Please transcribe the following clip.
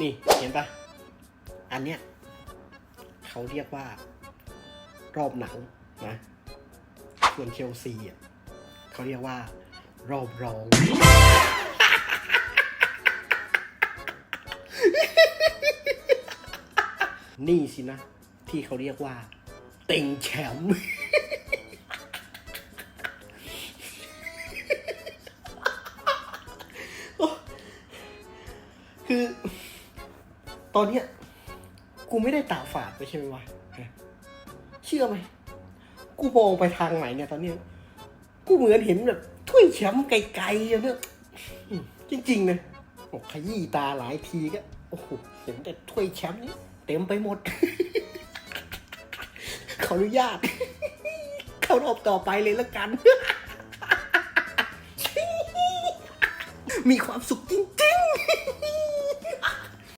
นี่เห็นปะอันเนี้ยเขาเรียกว่ารอบหนังนะส่วนเชลซีอะเขาเรียกว่ารอบรอง นี่สินะ ที่เขาเรียกว่า เต็งแชมป์คือ ตอนเนี้ยกูไม่ได้ตาฝาดไปใช่ไหมวะเชื่อไหมกูมองไปทางไหนเนี่ย ตอนเนี้ยกูเหมือนเห็นแบบถ้วยแชมป์ไกลๆอะเนี่ยจริงๆนะขยี้ตาหลายทีก็โอ้โหเห็นแต่ถ้วยแชมป์นี่เต็มไปหมด ขออนุญาต เข้ารอบต่อไปเลยละกัน มีความสุขจริงๆ